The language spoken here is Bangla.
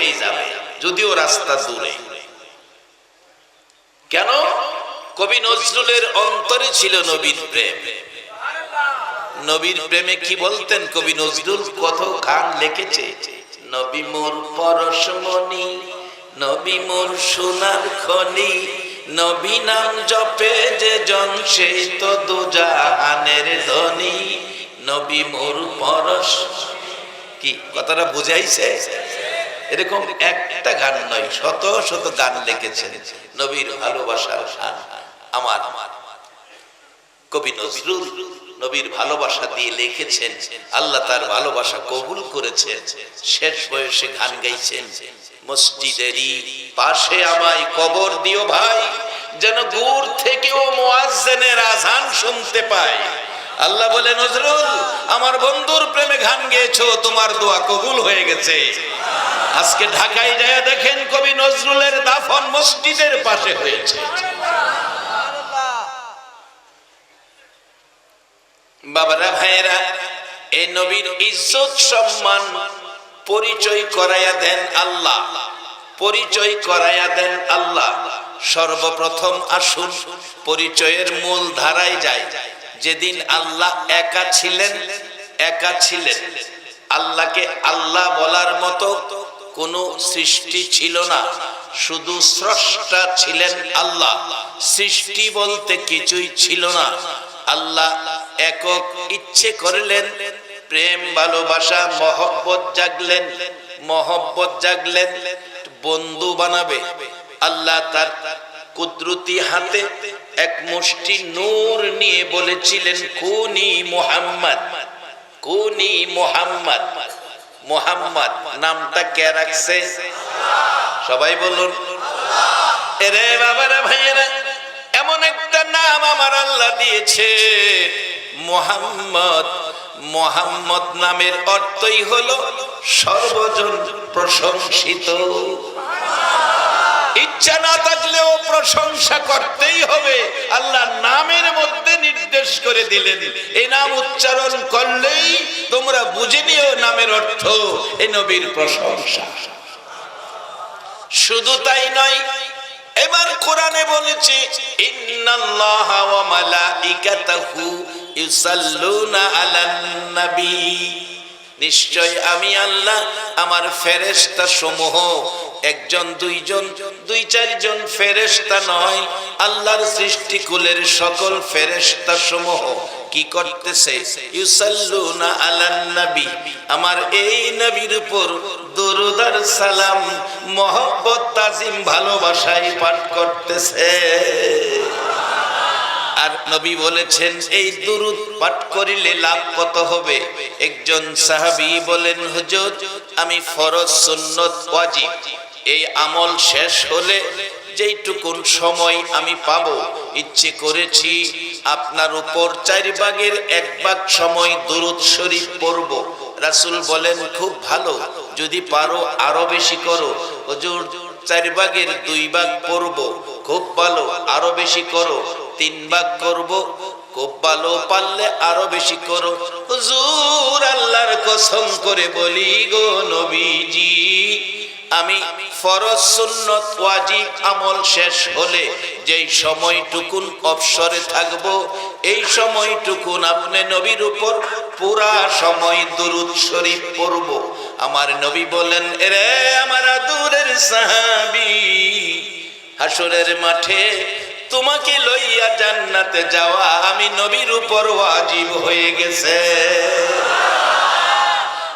অনেকেই যাবে, যদিও রাস্তা দূরে। কেন? কবি নজরুলের অন্তরে ছিল নবীর প্রেম। নবীর প্রেমে কি বলতেন কবি নজরুল? কত গান লিখেছে, নবী মোর পরশমণি, নবী মোর সোনার খনি, নবী নাম জপে যে জন সেই তো দুজাহানের ধনী, নবী মোর পরশ কি, কথাটা বুঝাইছে? এরকম একটা গান নয়, শত শত গান লিখেছেন নবীর ভালোবাসার গান। আমার আমার কবি নজরুল নবীর ভালোবাসা দিয়ে লিখেছেন, আল্লাহ তার ভালোবাসা কবুল করেছেন শেষ বয়সে গান গাইছেন মসজিদেরই পাশে আমায় কবর দিও ভাই, যেন দূর থেকেও মোয়াজ্জেনের আজান শুনতে পায় আল্লাহ বলে, নজরুল আমার বন্ধুর প্রেমে গান গেয়েছো, তোমার দোয়া কবুল হয়ে গেছে। আজকে ঢাকায় যায় দেখেন কবি নজরুলের দাফন মসজিদের পাশে হয়েছে। বাবারা, ভাইয়েরা, এই নবীর ইজ্জত সম্মান পরিচয় করাইয়া দেন আল্লাহ। পরিচয় করাইয়া দেন আল্লাহ। সর্বপ্রথম আসুন, পরিচয়ের মূল ধারায় যায় যেদিন আল্লাহ একা ছিলেন একা ছিলেন। আল্লাহকে আল্লাহ বলার মতো কোনো সৃষ্টি ছিল না। শুধু স্রষ্টা ছিলেন আল্লাহ। সৃষ্টি বলতে কিছুই ছিল না। আল্লাহ একক ইচ্ছে করলেন, প্রেম, ভালোবাসা, মহব্বত জাগলেন মহব্বত জাগলেন, বন্ধু বানাবে। আল্লাহ তার কুদরতি হাতে এক মুষ্টি নূর নিয়ে বলেছিলেন কুনি মোহাম্মদ। কুনি মোহাম্মদ। মোহাম্মদ, নামটা কে রাখছে? সবাই বলুন। এরে বাবারা, ভাইয়েরা, এমন একটা নাম আমার আল্লাহ দিয়েছে। মোহাম্মদ মোহাম্মদ নামের অর্থই হলো সর্বজন প্রশংসিত। ইচ্ছা না থাকলেও প্রশংসা করতেই হবে। আল্লাহ নামের মধ্যে দিলেন। এই নাম উচ্চারণ করলেই তোমরা বুঝে নিও নামের অর্থ। এই নবীর প্রশংসা। শুধু তাই নয়, এবার কোরআনে বলেছে, ইন্নাল্লাহা ওয়া মালাইকাতাহু ইউসাল্লুনা আলান নবী। নিশ্চয় আমি আল্লাহ আমার ফেরেশতা সমূহ একজন, দুইজন, দুই, চারজন ফেরেশতা নয়। আল্লাহর সৃষ্টি কুলের সকল ফেরেশতা সমূহ কি করতেছে? ইউসাল্লুনা আলান নবী। আমার এই নবীর উপর দরুদার সালাম, মহব্বত, তাজিম ভালোবাসায় পাঠ করতেছে। আর নবী বলেছেন, এই দুরুদ পাঠ করিলে লাভ কত হবে? একজন সাহাবী বলেন, হুজুর, আমি ফরজ সুন্নত ওয়াজিব। এই আমল শেষ হলে যেইটুকুন সময় আমি পাব, ইচ্ছে করেছি আপনার উপর চার ভাগের এক ভাগ সময় দুরুদ শরীফ পড়ব। রাসূল বলেন, খুব ভালো, যদি পারো আরও বেশি করো। হুজুর চার ভাগের দুই ভাগ পড়ব, খুব ভালো, আরও বেশি করো। তিন ভাগ করব, খুব ভালো, পারলে আরও বেশি করো। হুজুর, আল্লাহর কসম করে বলি গো নবীজি, আমি ফরজ সুন্নত ওয়াজিব আমল শেষ হলে যেই সময়টুকুন অবসরে থাকব, এই সময়টুকুন আপনি নবীর উপর পুরা সময় দুরুদ শরীফ পড়ব। আমার নবী বলেন, এরে আমার দূরের সাহাবী হাসরের মাঠে তোমাকে লইয়া জান্নাতে যাওয়া আমি নবীর উপর ওয়াজিব হয়ে গেছে।